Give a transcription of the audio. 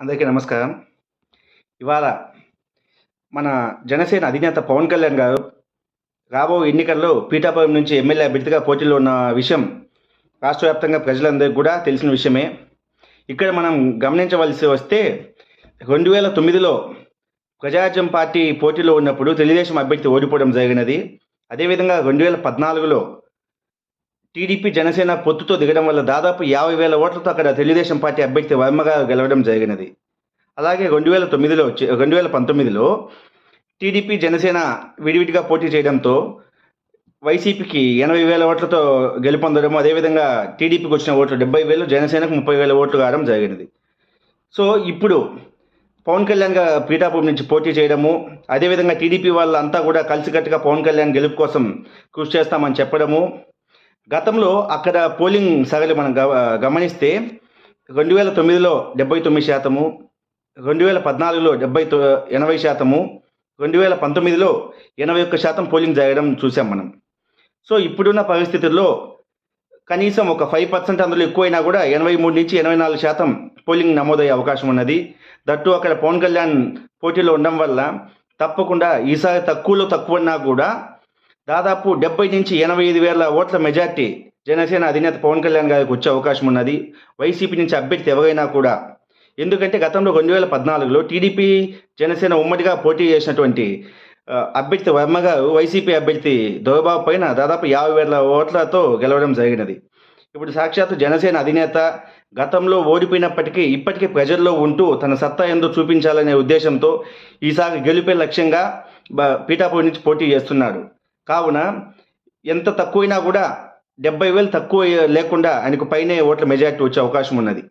అందరికీ నమస్కారం. ఇవాళ మన జనసేన అధినేత పవన్ కళ్యాణ్ గారు రాబో ఎన్నికల్లో పీఠాపురం నుంచి ఎమ్మెల్యే అభ్యర్థిగా పోటీలో ఉన్న విషయం రాష్ట్ర వ్యాప్తంగా ప్రజలందరికీ కూడా తెలిసిన విషయమే. ఇక్కడ మనం గమనించవలసి వస్తే రెండు వేల తొమ్మిదిలో ప్రజారాజ్యం పార్టీ పోటీలో ఉన్నప్పుడు తెలుగుదేశం అభ్యర్థి ఓడిపోవడం జరిగినది. అదేవిధంగా రెండు వేల పద్నాలుగులో టీడీపీ జనసేన పొత్తుతో దిగడం వల్ల దాదాపు యాభై వేల ఓట్లతో అక్కడ తెలుగుదేశం పార్టీ అభ్యర్థి వర్మగా గెలవడం జరిగినది. అలాగే రెండు వేల తొమ్మిదిలో రెండు వేల పంతొమ్మిదిలో టీడీపీ జనసేన విడివిడిగా పోటీ చేయడంతో వైసీపీకి ఎనభై వేల ఓట్లతో గెలుపొందడం అదేవిధంగా టీడీపీకి వచ్చిన ఓట్లు డెబ్బై వేలు జనసేనకు ముప్పై వేల ఓట్లు కావడం జరిగినది. సో ఇప్పుడు పవన్ కళ్యాణ్గా పీఠాపురం నుంచి పోటీ చేయడము అదేవిధంగా టీడీపీ వాళ్ళంతా కూడా కలిసికట్టుగా పవన్ కళ్యాణ్ గెలుపు కోసం కృషి చేస్తామని చెప్పడము గతంలో అక్కడ పోలింగ్ సగలు మనం గ- గమనిస్తే రెండు వేల తొమ్మిదిలో డెబ్బై తొమ్మిది శాతము రెండు వేల పద్నాలుగులో డెబ్బై తొ ఎనభై శాతము రెండు వేల పంతొమ్మిదిలో ఎనభై ఒక్క శాతం పోలింగ్ జరగడం చూసాం మనం. సో ఇప్పుడున్న పరిస్థితుల్లో కనీసం ఒక ఫైవ్ పర్సెంట్ అందులో ఎక్కువైనా కూడా ఎనభై మూడు నుంచి ఎనభై నాలుగు శాతం పోలింగ్ నమోదయ్యే అవకాశం ఉన్నది. దట్టు అక్కడ పవన్ కళ్యాణ్ పోటీలో ఉండడం వల్ల తప్పకుండా ఈసారి తక్కువలో తక్కువన్నా కూడా దాదాపు డెబ్బై నుంచి ఎనభై ఐదు వేల ఓట్ల మెజార్టీ జనసేన అధినేత పవన్ కళ్యాణ్ గారికి వచ్చే అవకాశం ఉన్నది. వైసీపీ నుంచి అభ్యర్థి ఎవరైనా కూడా. ఎందుకంటే గతంలో రెండు వేల పద్నాలుగులో టీడీపీ జనసేన ఉమ్మడిగా పోటీ చేసినటువంటి అభ్యర్థి వర్మ గారు వైసీపీ అభ్యర్థి దొరబాబు పైన దాదాపు యాభై వేల ఓట్లతో గెలవడం జరిగినది. ఇప్పుడు సాక్షాత్ జనసేన అధినేత గతంలో ఓడిపోయినప్పటికీ ఇప్పటికీ ప్రజల్లో ఉంటూ తన సత్తా ఎందు చూపించాలనే ఉద్దేశంతో ఈసారి గెలిపే లక్ష్యంగా పీఠాపూర్ నుంచి పోటీ చేస్తున్నాడు. కావున ఎంత తక్కువైనా కూడా డెబ్బై వేలు తక్కువ లేకుండా ఆయనకు పైనే ఓట్ల మెజార్టీ వచ్చే అవకాశం ఉన్నది.